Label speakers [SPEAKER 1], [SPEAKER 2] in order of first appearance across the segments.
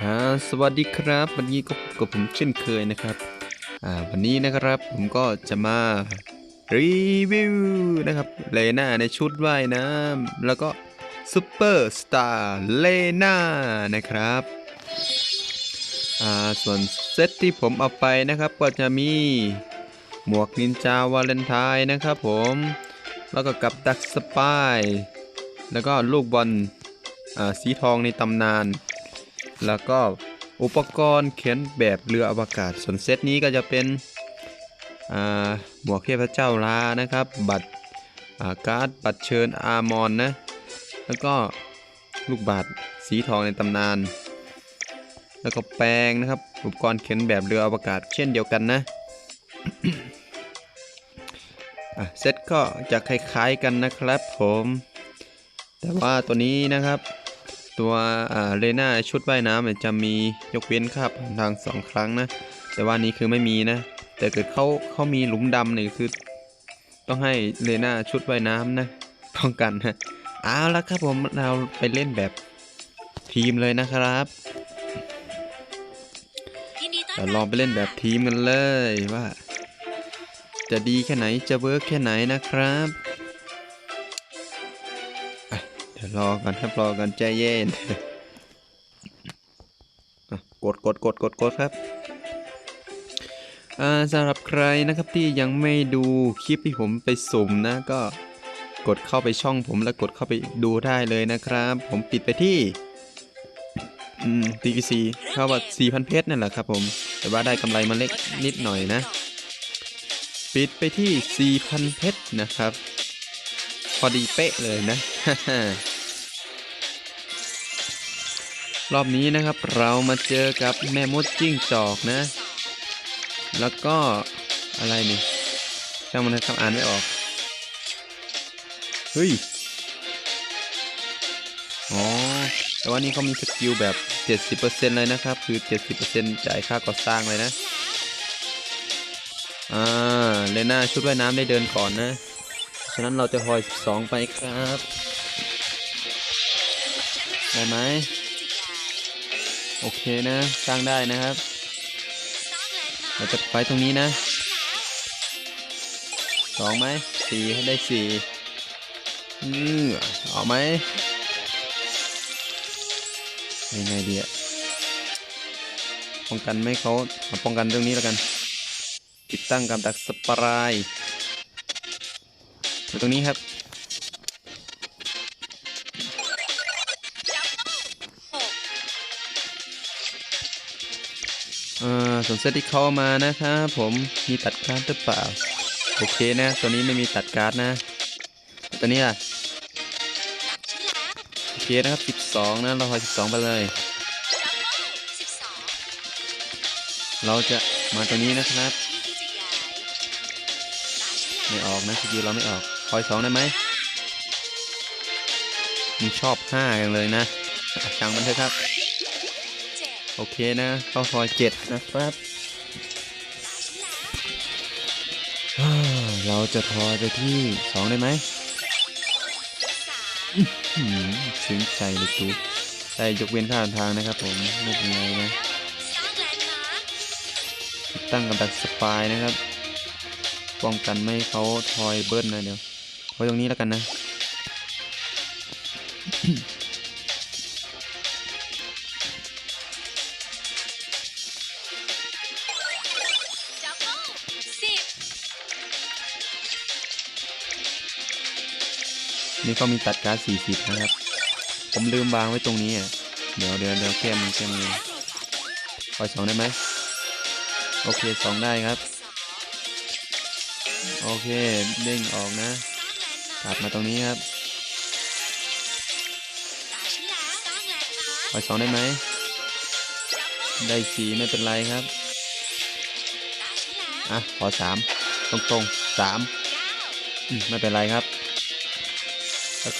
[SPEAKER 1] อ่าสวัสดีครับวันนี้ก็กับผมเช่นเคยนะครับอ่าวันนี้นะครับผมก็จะมารีวิวนะครับเลน่าในชุดว่ายน้ำแล้วก็ซูเปอร์สตาร์เลน่านะครับอ่าส่วนเซตที่ผมเอาไปนะครับก็จะมีหมวกนินจาวาเลนไทน์นะครับผมแล้วก็กับดักสปายแล้วก็ลูกบอลสีทองในตำนาน แล้วก็อุปกรณ์เขียนแบบเรืออวกาศ ส่วนเซตนี้ก็จะเป็นหมวกเทพเจ้าลานะครับ บัตรอ่าการ์ดบัตรเชิญอามอนนะ แล้วก็ลูกบาศสีทองในตำนาน แล้วก็แปรงนะครับ อุปกรณ์เขียนแบบเรืออวกาศเช่นเดียวกันนะอะเซตก็จะคล้ายๆกันนะครับผม แต่ว่าตัวนี้นะครับ ตัวเลน่าชุดว่ายน้ำจะมียกเว้นคาบทางสองครั้งนะ แต่ว่านี้คือไม่มีนะ แต่เกิดเขาเขามีหลุมดำเนี่ยคือ ต้องให้เลน่าชุดว่ายน้ำนะป้องกันนะเอาละครับผมเราไปเล่นแบบทีมเลยนะครับเราลองไปเล่นแบบทีมกันเลยว่า จะดีแค่ไหนจะเวิร์กแค่ไหนนะครับ รอกันครับรอกันใจเย็นกดกดกดกดกดครับสำหรับใครนะครับที่ยังไม่ดูคลิปที่ผมไปสุ่มนะก็กดเข้าไปช่องผมแล้วกดเข้าไปดูได้เลยนะครับ ผมปิดไปที่อืมตีกีซีเข้าว่า4,000เพชรนั่นแหละครับผม แต่ว่าได้กำไรมาเล็กนิดหน่อยนะ ปิดไปที่4,000เพชรนะครับ พอดีเป๊ะเลยนะ รอบนี้นะครับเรามาเจอกับแม่มดจิ้งจอกนะ แล้วก็อะไรนี่ช่างมันนะครับอ่านไม่ออก เฮ้ย อ๋อ แต่ว่านี่เขามีสกิลแบบ 70%เลยนะครับ คือ 70%จ่ายค่าก่อสร้างเลยนะ อ่า เลน่าชุดว่ายน้ำได้เดินก่อนนะ ฉะนั้นเราจะคอย 12 ไปครับ ได้ไหม โอเคนะสร้างได้นะครับ เราจะไปตรงนี้นะสองไหมสี่ให้ได้สี่อือเอาไหมยังไงดีอะป้องกันไม่เขาเาป้องกันเรื่องนี้แล้วกัน ติดตั้งกับดักสปรายตรงนี้ครับ วนเซตที่เข้ามานะครับผมมีตัดการ์ดหรือเปล่า โอเคนะ ตัวนี้ไม่มีตัดการ์ดนะ ตัวนี้ล่ะโอเคนะครับ 12 นะเราคอย12 ไปเลย
[SPEAKER 2] สิบสอง
[SPEAKER 1] เราจะมาตัวนี้นะครับ ไม่ออกนะสกิลเราไม่ออกคอย2ได้ไหมมึงชอบ5กันเลยนะช่างมันเถอะครับ โอเคนะเข้าคอย7นะครับ
[SPEAKER 2] ตาฉันแล้ว
[SPEAKER 1] อ่าเราจะทอยไปที่2ได้ไหม
[SPEAKER 2] สาม
[SPEAKER 1] หืมซึ้งใจเลยจูได้ยกเว้นค่าเดินทางนะครับผมไม่เป็นไรนะติดตั้งกับดักสปายนะครับ ป้องกันไม่เขาทอยเบิ้ลนะเดี๋ยวไว้ตรงนี้แล้วกันนะ นี่ก็มีตัดการ์ด40 นะครับ ผมลืมวางไว้ตรงนี้อะ เดี๋ยวเดี๋ยวเดี๋ยวแก้มแก้มือคอยสองได้ไหม โอเคสองได้ครับ โอเค เด้งออกนะ
[SPEAKER 2] สร้างแลนด์มาร์ค
[SPEAKER 1] กลับมาตรงนี้ครับ
[SPEAKER 2] ตาฉันแล้วส
[SPEAKER 1] อยสองได้ไหม ได้สีไม่เป็นไรครับ อะ ขอสามตรงตรงๆสามไม่เป็นไรครับ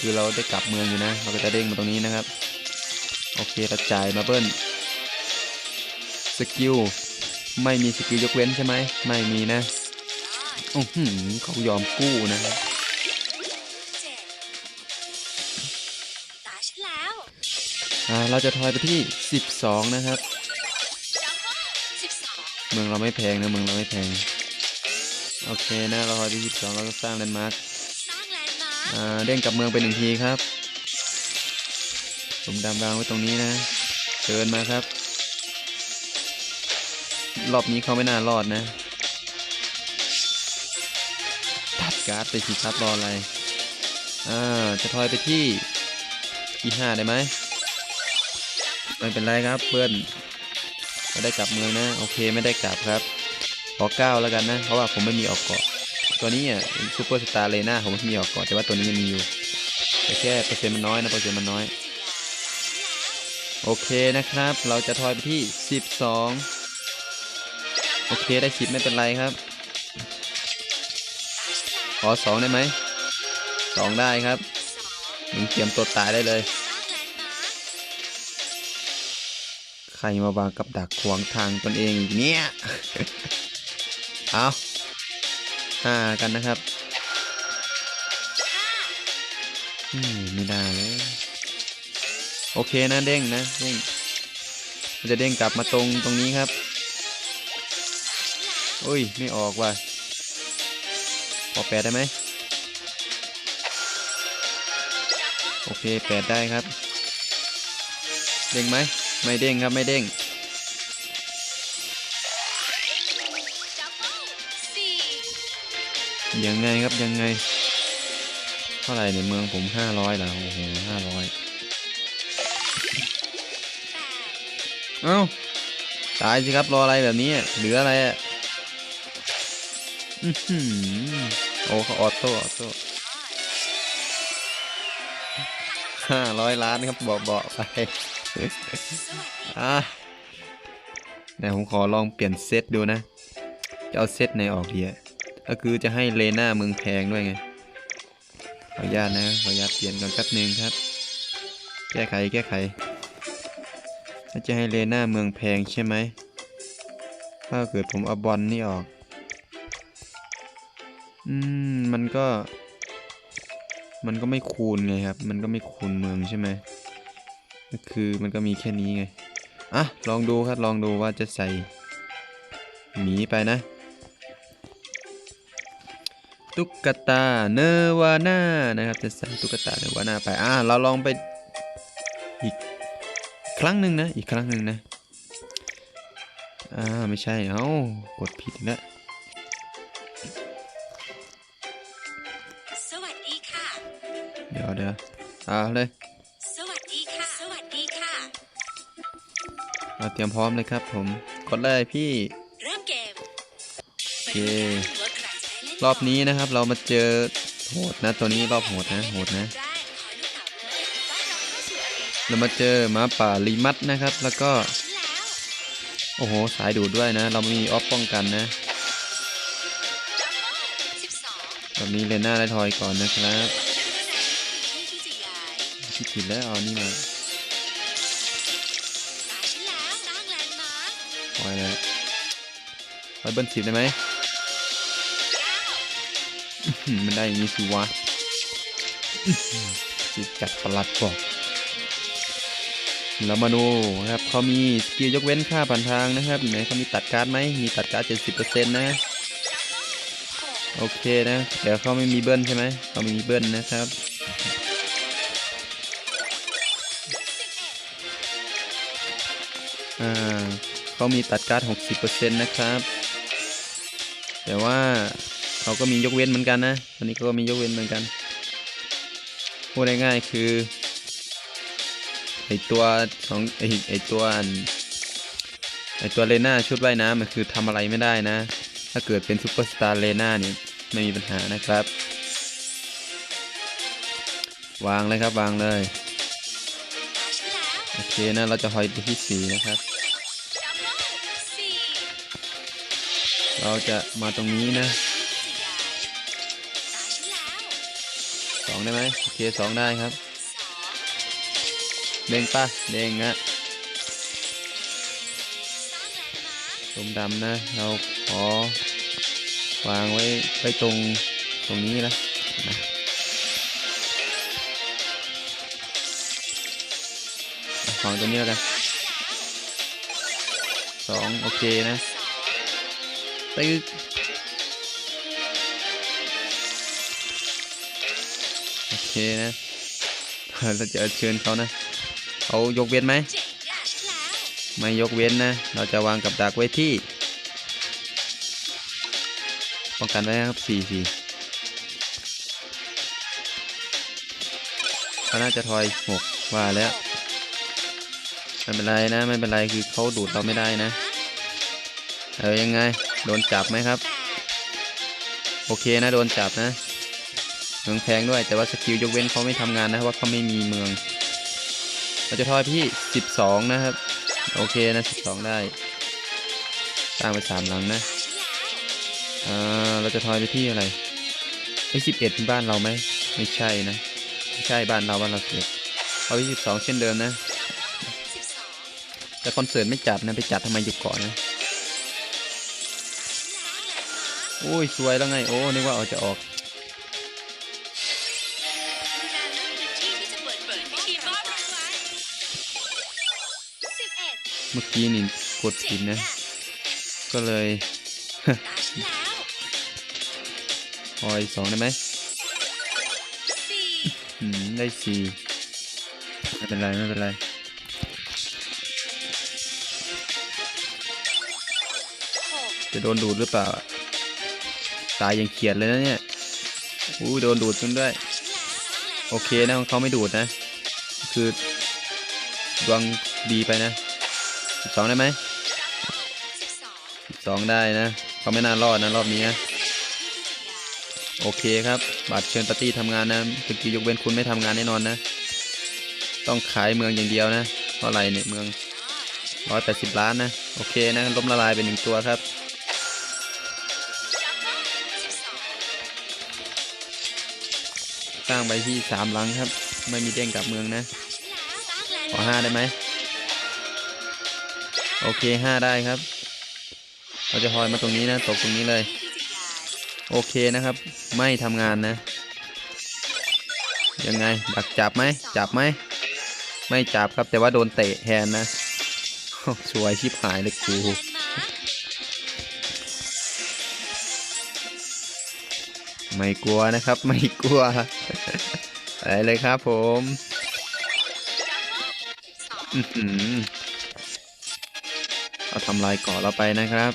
[SPEAKER 1] คือเราได้กลับเมืองอยู่นะ เราก็จะเด้งมาตรงนี้นะครับ โอเคเราจ่ายมาเบิ้ลสกิลไม่มีสกิลยกเว้นใช่ไหมไม่มีนะ
[SPEAKER 2] ยอด
[SPEAKER 1] อื้อหือเขายอมกู้นะครับ
[SPEAKER 2] เรา
[SPEAKER 1] จะทอยไปที่ 12 นะครับ
[SPEAKER 2] เมื
[SPEAKER 1] องเราไม่แพงนะเมืองเราไม่แพง โอเคนะ เราทอยที่ 12 เราก็สร้างแลนด์มาร์ค เด้งกับเมืองไปหนึ่งทีครับผมดำวางไว้ตรงนี้นะเชิญมาครับ รอบนี้เขาไม่น่ารอดนะ ตัดการ์ดไปสิครับรออะไรอ่าจะทอยไปที่ที่ห้าได้ไหมไม่เป็นไรครับเพื่อนไม่ได้กลับเมืองนะ โอเคไม่ได้กลับครับขอเก้าแล้วกันนะ เพราะว่าผมไม่มีออกเกาะ ตัวนี้อะซูเปอร์สตาร์เลน่าผมไม่มีออกเกาะแต่ว่าตัวนี้ยังมีอยู่แต่แค่เปอร์เซ็นต์มันน้อยนะเปอร์เซ็นต์มันน้อย โอเคนะครับ เราจะทอยไปที่ 12 โอเคได้สิบไม่เป็นไรครับ ขอสองได้ไหมสองได้ครับมึงเตรียมตัวตายได้เลย ใครมาวางกับดักขวางทางตนเองเนี่ย เอา ห้ากันนะครับอืมไม่ได้เลย โอเคนะเด้งนะเด้งมันจะเด้งกลับมาตรงตรงนี้ครับอุ้ย ไม่ออกว่ะพอแปดได้ไหมโอเคแปดได้ครับ เด้งไหม ไม่เด้งครับ ไม่เด้ง ยังไงครับยังไง เท่าไหร่ในเมืองผมห้าร้อยแล้วโอ้โหห้าร้อยเอ้าตายสิครับรออะไรแบบนี้เหลืออะไรอะโอ้เขาออโต้ออโต้ห้าร้อยล้านครับบอกบอกไปอะเดี๋ยวผมขอลองเปลี่ยนเซตดูนะ จะเอาเซตไหนออกดีอะ ก็คือจะให้เลน่าเมืองแพงด้วยไง ขออนุญาตนะขออนุญาตเปลี่ยนก่อนแป๊บหนึงครับ แก้ไขแก้ไขจะให้เลน่าเมืองแพงใช่ไหมถ้าเกิดผมเอาบอลนี่ออก อืม มันก็ มันก็ไม่คูณไงครับ มันก็ไม่คูณเมืองใช่ไหมก็คือมันก็มีแค่นี้ไง อะ ลองดูครับ ลองดูว่าจะใส่หมีไปนะ ตุ๊กตาเนวาน่านะครับจะใส่ตุ๊กตาเนวาน่าไปอะเราลองไปอีกครั้งหนึ่งนะ อีกครั้งหนึ่งนะอ่าไม่ใช่เอ้ากดผิดอีกแล้ว
[SPEAKER 2] สวัสดีค่ะ
[SPEAKER 1] เดี๋ยวเดี๋ยวเอาเลย
[SPEAKER 2] สวัสดีค่ะสวัสดีค่ะ
[SPEAKER 1] เราเตรียมพร้อมเลยครับผมกดเลยพี่
[SPEAKER 2] เริ่มเกม
[SPEAKER 1] โอเค
[SPEAKER 2] ว่าใค รจะได้เล่น
[SPEAKER 1] รอบนี้นะครับเรามาเจอโหดนะตัวนี้รอบโหดนะโหดนะ
[SPEAKER 2] แรกขอลูกเต๋าเลยต้อนรับเข้าสู่อารีนา
[SPEAKER 1] เรามาเจอหมาป่าลีมัดนะครับ แล้วก็
[SPEAKER 2] ฉันแล้ว
[SPEAKER 1] โอ้โหสายดูดด้วยนะ เราไม่มีออฟป้องกันนะ
[SPEAKER 2] ดับเบิลสิบสอง
[SPEAKER 1] แบบนี้เลน่าได้ทอยก่อนนะครับ
[SPEAKER 2] ที่ที่จะย้าย
[SPEAKER 1] คิดผิดแล้วเอานี่มา
[SPEAKER 2] ตาฉันแล้วสร้างแลนด์มาร์ค
[SPEAKER 1] ทอยแล้วทอยเบิ้ลสิบได้ไหม
[SPEAKER 2] เก้า
[SPEAKER 1] อื้อหือ มันได้อย่างนี้สิวะสิจัดประหลัดบอกแล้วมาดูนครับเขามีสกิลยกเว้นค่าผ่านทางนะครับไหนเขามีตัดการ์ดไหมมีตัดการ์ดเจ็ดสิบเปอร์เซ็นต์นะ โอเคนะเดี๋ยวเขาไม่มีเบิ้ลใช่ไหมเขาไม่มีเบิ้ลนะครับอ่าเขามีตัดการ์ด60%นะครับ แต่ว่า เขาก็มียกเว้นเหมือนกันนะวันนี้เขาก็มียกเว้นเหมือนกันพูดง่ายๆคือไอตัวของไอไอตัวไอตัวเลน่าชุดว่ายน้ำมันคือทำอะไรไม่ได้นะ ถ้าเกิดเป็นซูเปอร์สตาร์เลน่าเนี่ยไม่มีปัญหานะครับ วางเลยครับวางเลยโอเคนะเราจะหอยไปที่สีนะครับ
[SPEAKER 2] เรา
[SPEAKER 1] จะมาตรงนี้นะ สองได้ไหมโอเคสองได้ครับ
[SPEAKER 2] สอง
[SPEAKER 1] เด้งป่ะเด้งอะ
[SPEAKER 2] สร้างแลนด์มาร์ค
[SPEAKER 1] ลมดำนะ เราขอวางไว้ไว้ตรงตรงนี้นะนะขวางตัวนี้แล้วกันสองโอเคนะตึ๊ก เคนะเราจะเชิญเขานะเขายกเว้นไหม ไม่ยกเว้นนะ เราจะวางกับดักไว้ที่ ป้องกันไว้นะครับสี่สี่เขาน่าจะทอยหกว่าแล้ว ไม่เป็นไรนะ ไม่เป็นไรคือเขาดูดเราไม่ได้นะ เออยังไง โดนจับไหมครับ โอเคนะ โดนจับนะ เมืองแพงด้วยแต่ว่าสกิลยกเว้นเขาไม่ทำงานนะเพราะว่าเขาไม่มีเมืองเราจะทอยพี่ 12 นะครับ โอเคนะ 12 ได้สร้างไปสามหลังนะอ่าเราจะทอยไปที่อะไรไอ้สิบเอ็ดบ้านเราไหมไม่ใช่นะไม่ใช่บ้านเราบ้านเราสิบเอาไปสิบสองเช่นเดิมนะ แต่คอนเสิร์ตไม่จัดนะไปจัดทำไมอยู่กาะน
[SPEAKER 2] นะนะ
[SPEAKER 1] โอ้ยสวยแล้วไงโอ้นึกว่าเอาจะออก
[SPEAKER 2] เมื่อ
[SPEAKER 1] กี้นี่กดผิดนะ ก็เลย
[SPEAKER 2] ตาฉันแล้ว
[SPEAKER 1] ทอยสองได้ไหมอืมได้สี่ไม่เป็นไร ไม่เป็นไรจะโดนดูดหรือเปล่า ตายยังเขียดเลยนะเนี่ย อู้โดนดูดจนด้วย โอเคนะเขาไม่ดูดนะ คือดวงดีไปนะ สิบสองได้ไหม
[SPEAKER 2] สิบสอง
[SPEAKER 1] ได้นะเขาไม่น่ารอดนะรอบนี้นะโอเคครับบัตรเชิญปาร์ตี้ทำงานนะสกิลยกเว้นคุณไม่ทำงานแน่นอนนะ ต้องขายเมืองอย่างเดียวนะเท่าไรเนี่ยเมืองร้อยแปดสิบล้านนะ โอเคนะล้มละลายไปหนึ่งตัวครับ
[SPEAKER 2] ส
[SPEAKER 1] ร้างไปที่สามหลังครับ ไม่มีเด้งกลับเมืองนะ ขอห้าได้ไหม โอเคห้าได้ครับ เราจะทอยมาตรงนี้นะ ตกตรงนี้เลย โอเคนะครับ ไม่ทำงานนะ ยังไง ดักจับไหม จับไหม ไม่จับครับ แต่ว่าโดนเตะแทนนะสวยชิบหายเลยกูไม่กลัวนะครับ ไม่กลัวไปเลยครับผม ทำลายเกาะเราไปนะครับ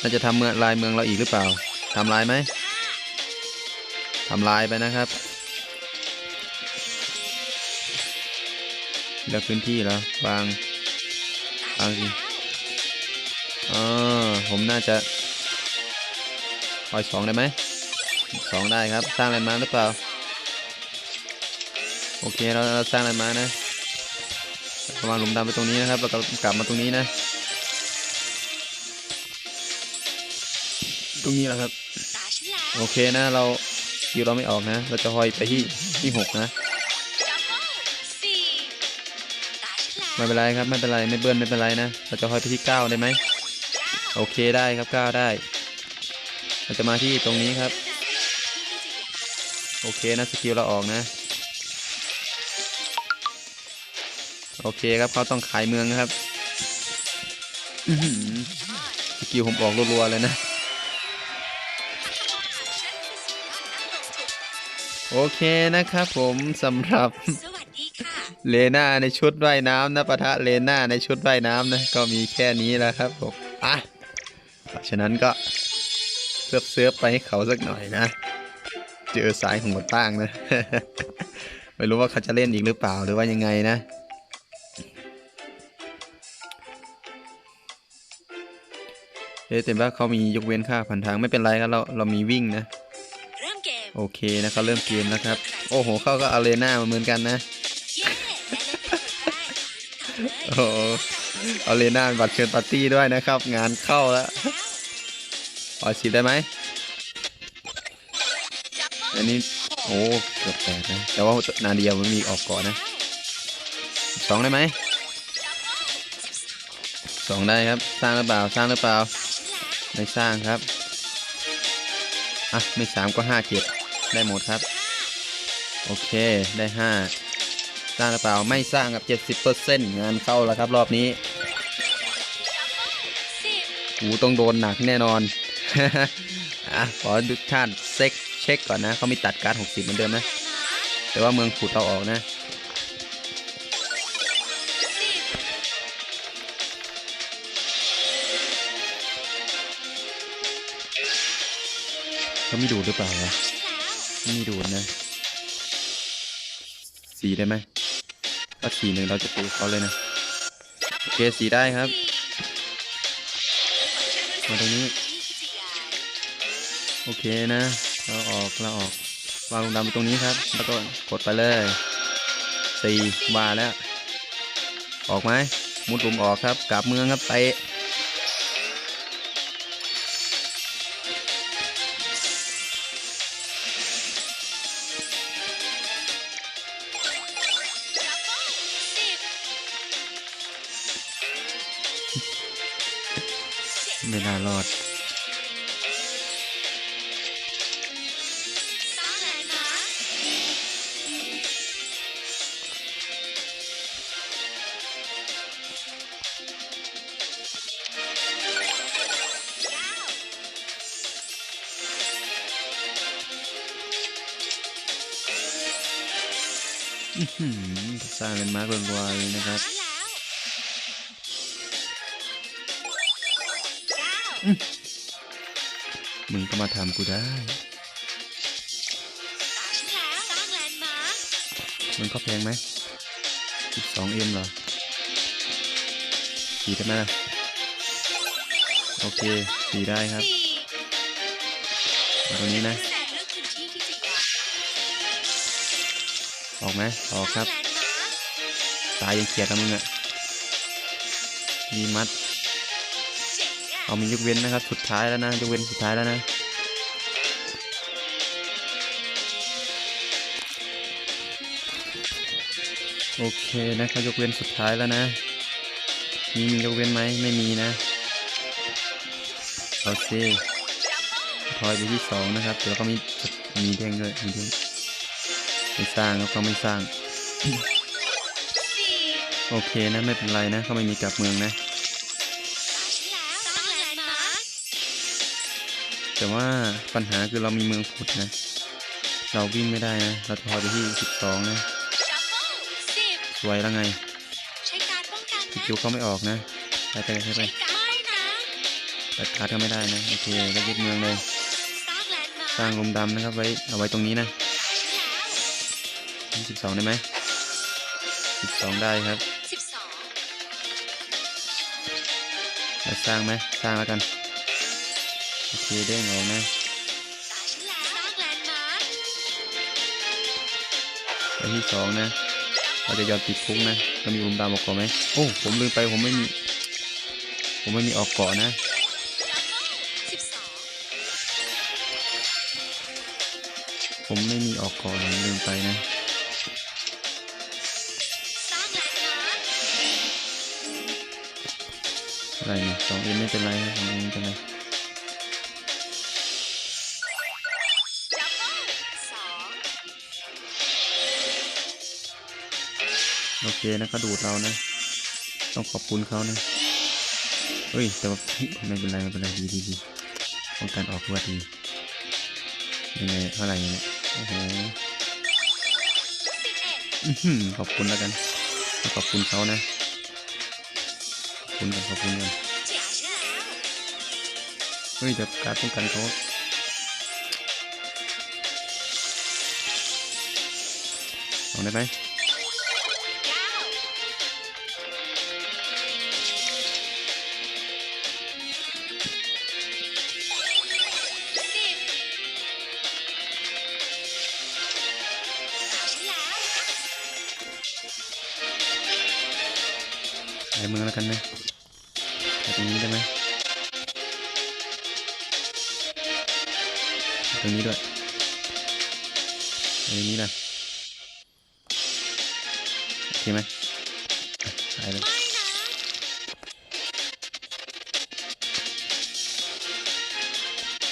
[SPEAKER 1] น่าจะทำเมืองลายเมืองเราอีกหรือเปล่าทำลายไหมทำลายไปนะครับเลือกพื้นที่แล้วบาง
[SPEAKER 2] ตาฉันแล้ว
[SPEAKER 1] อ่าผมน่าจะปล่อยสองได้ไหมสองได้ครับ สร้างแลนด์มาร์คหรือเปล่า โอเคเราเราสร้างแลนด์มาร์คนะ ประมาณหลุมดำไปตรงนี้นะครับแล้วก็กลับมาตรงนี้นะ ตรงนี้แหละครับ โอเคนะ เราคิวเราไม่ออกนะ เราจะห้อยไปที่ที่หกนะ ไม่เป็นไรครับ ไม่เป็นไร ไม่เบิ้ลไม่เป็นไรนะ เราจะห้อยไปที่เก้าได้ไหม โอเคได้ครับเก้าได้ เราจะมาที่ตรงนี้ครับ โอเคนะสกิลเราออกนะ โอเคครับเขาต้องขายเมืองนะครับอื้อหือสกิลผมออกรัวๆเลยนะ โอเคนะครับผมสำหรับ
[SPEAKER 2] สวัสดีค่ะ
[SPEAKER 1] เลน่าในชุดว่ายน้ำนะปะทะเลน่าในชุดว่ายน้ำนะ ก็มีแค่นี้แหล้วครับผมอะเพราะฉะนั้นก็เซิร์ฟเซิร์ฟไปให้เขาสักหน่อยนะ เจอสายโหดบ้างนะ ไม่รู้ว่าเขาจะเล่นอีกหรือเปล่าหรือว่ายังไงนะ เอ๊ะแต่ว่าเขามียกเว้นค่าผ่านทางไม่เป็นไรครับเราเรามีวิ่งนะ
[SPEAKER 2] เริ่มเกม
[SPEAKER 1] โอเคนะเขาเริ่มเกมแล้วครับ โอ้โหเขาก็เอาเลน่ามาเหมือนกันนะ
[SPEAKER 2] เย้และเล่นเป็นคนแรกทำเลย
[SPEAKER 1] โอ้โหเอาเลน่าเป็นบัตรเชิญปาร์ตี้ด้วยนะครับ งานเข้าแล้ว
[SPEAKER 2] แล้ว
[SPEAKER 1] ขอฉีดได้ไหม
[SPEAKER 2] จัมโบ้
[SPEAKER 1] อันนี้โอ้เกือบแตกนะแต่ว่านาเดียมันมีออกก่อนนะสองได้ไหมสองได้ครับ สร้างหรือเปล่าสร้างหรือเปล่า ไม่สร้างครับ อะ ไม่สามก็ห้าเจ็ดได้หมดครับ โอเคได้ห้าสร้างหรือเปล่าไม่สร้างกับ70%งานเข้าแล้วครับรอบนี้หูต้องโดนหนักแน่นอนอะขอดูท่านเซ็กเช็คก่อนนะเขามีตัดการด60เหมือนเดิมนะ แต่ว่าเมืองขุดเราออกนะ เขามีดูดหรือเปล่าวะไม่มีดูดนะ สีได้ไหมถ้าสีหนึ่งเราจะตีเขาเลยนะ โอเคสีได้ครับ มาตรงนี้ โอเคนะ เราออกเราออก วางลงดำไปตรงนี้ครับ แล้วก็กดไปเลยสี่บาแล้ว ออกไหมมุดลุมออกครับกลับเมืองครับเตะ ไม่น่ารอด
[SPEAKER 2] สร้างเก้า
[SPEAKER 1] อื้อหือสร้างเป็นมาร์กรัวๆเลยนะครับ มึงก็มาทำกูได้
[SPEAKER 2] ตาฉันแล้วสร้างแลนด์มาร์ค
[SPEAKER 1] มันก็แพงไหมสิบสองเอ็มเหรอสีได้ไหมล่ะ โอเคสีได้ครับตรงนี้นะ
[SPEAKER 2] อ
[SPEAKER 1] อกไหมออกครับ ตายยังเขียดนะมึงอะมีมัด
[SPEAKER 2] เอา
[SPEAKER 1] มียกเว้นนะครับ สุดท้ายแล้วนะยกเว้นสุดท้ายแล้วนะโอเคนะครับยกเว้นสุดท้ายแล้วนะมีมียกเว้นไหมไม่มีนะโอเคทอยไปที่สองนะครับเดี๋ยวก็มีมีเด้งด้วยมีเด้งไม่สร้างแล้วก็ไม่สร้าง โอเคนะไม่เป็นไรนะเขาไม่มีกลับเมืองนะ
[SPEAKER 2] แต่
[SPEAKER 1] ว่าปัญหาคือเรามีเมืองพุดนะ เราวิ่งไม่ได้นะ เราทอยไปที่สิบสองนะ
[SPEAKER 2] ดับเบิลสิบ
[SPEAKER 1] สวยแล้วไง
[SPEAKER 2] ใช้การป้องกันนะ
[SPEAKER 1] คิวเขาไม่ออกนะ ไปไปไปไป
[SPEAKER 2] ใช้การไม่นะ
[SPEAKER 1] ตัดการ์ดก็ไม่ได้นะ โอเคก็ยึดเมืองเลย
[SPEAKER 2] สร้างแลนด์มาร์ค
[SPEAKER 1] สร้างลมดำนะครับไว้เอาไว้ตรงนี้นะ
[SPEAKER 2] ฉันแล้ว
[SPEAKER 1] สิบสองได้ไหมสิบสองได้ครับ
[SPEAKER 2] สิบสอง
[SPEAKER 1] จะสร้างไหมสร้างแล้วกัน โอเคเด้งออกนะ
[SPEAKER 2] ตาฉันแล้วสร้างแลนด์มาร์ค
[SPEAKER 1] ไปที่สองนะ เราจะยอมติดคุกนะเรามีลมดำออกก่อนไหมโอ้ ผมลืมไปผมไม่มี ผมไม่มีออกเกาะนะผมไม่มีออกก่อนผมลืมไปนะอะไรเนี่ยสองเอ็มไม่เป็นไรครับสองเอ็มไม่เป็นไร โอเคนะเขาดูดเรานะ ต้องขอบคุณเขานะเฮ้ย แต่ว่าไม่เป็นไรไม่เป็นไรดีดีดีป้องกันออกว่าดียังไงเท่าไหร่เนี่ยโอ้โหขอบคุณแล้วกันขอบคุณเขานะขอบคุณกันขอบคุณกัน
[SPEAKER 2] เจ๋งแล้ว
[SPEAKER 1] เฮ้ยแต่การป้องกันเขาเอาได้ไหม มือแล้วกันนะตรงนี้ได้ไหมตรงนี้ด้วยตรงนี้นะโอเคไหมอะใส่เลย
[SPEAKER 2] นะ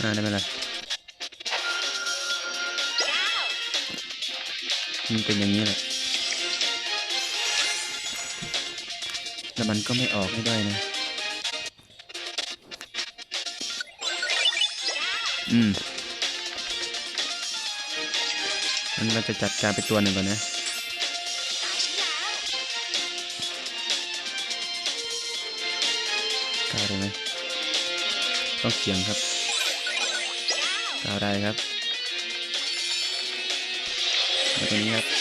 [SPEAKER 1] อ่าได้ไหมล่ะมันเป็นอย่างนี้แหละ แล้วมันก็ไม่ออกให้ด้นะ อืมงั้นเราจะจัดการไปตัวหนึ่งก่อนนะ
[SPEAKER 2] ตาฉันแล้ว
[SPEAKER 1] ก้าวได้ไหมต้องเสียงครับก้าวได้ครับมาตรงนี้ครับ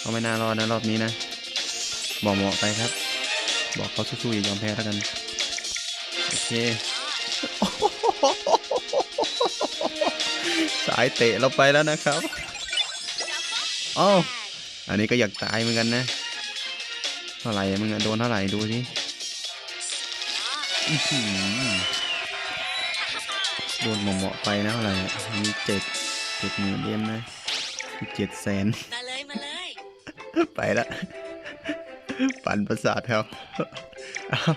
[SPEAKER 1] เขาไม่น่ารอดนะรอบนี้นะ บอกเหมาะไปครับ บอกเขาสู้ๆอย่ายอมแพ้แล้วกัน โอเค สายเตะเราไปแล้วนะครับอ้าวอันนี้ก็อยากตายเหมือนกันนะ เท่าไหร่มึงโดนเท่าไหร่ดูสิอื้อหือโดนเหมาะๆไปนะเท่าไหร่มีเจ็ดเจ็ดหมื่นเยมนะมีเจ็ดแสน ไปละ ปั่นประสาทครับอ้าว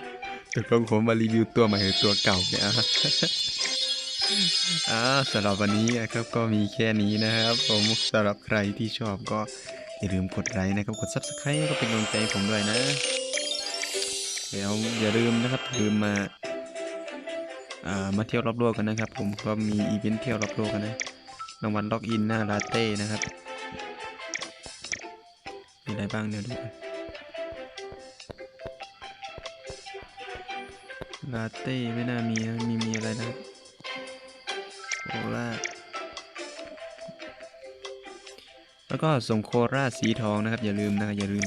[SPEAKER 1] เดี๋ยวผมมารีวิวตัวใหม่หรือตัวเก่าเนี่ยอะอ่าสำหรับวันนี้นะครับก็มีแค่นี้นะครับ ผมสำหรับใครที่ชอบก็อย่าลืมกดไลค์นะครับกด subscribe ก็เป็นกำลังใจผมด้วยนะเดี๋ยวอย่าลืมนะครับลืมมาอ่ามาเที่ยวรอบโลกกันนะครับ ผมก็มีอีเวนต์เที่ยวรอบโลกกันนะรางวัลล็อกอินหน้าลาเต้นะครับ มีอะไรบ้างเดี๋ยวดูลาเต้ไม่น่ามีนะมีมีอะไรนะโคราชแล้วก็ส่งโคราชสีทองนะครับ อย่าลืมนะอย่าลืม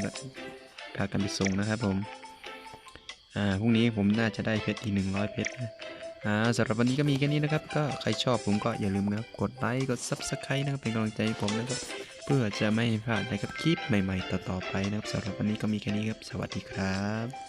[SPEAKER 1] พากันไปส่งนะครับผม อ่าพรุ่งนี้ผมน่าจะได้เพชรอีกหนึ่งร้อยเพชรนะอ่าสำหรับวันนี้ก็มีแค่นี้นะครับ ก็ใครชอบผมก็อย่าลืมนะกดไลค์กด subscribe นะครับเป็นกำลังใจให้ผมนะครับ เพื่อจะไม่พลาดนะครับคลิปใหม่ๆ ต่อๆไปนะครับสำหรับวันนี้ก็มีแค่นี้ครับ สวัสดีครับ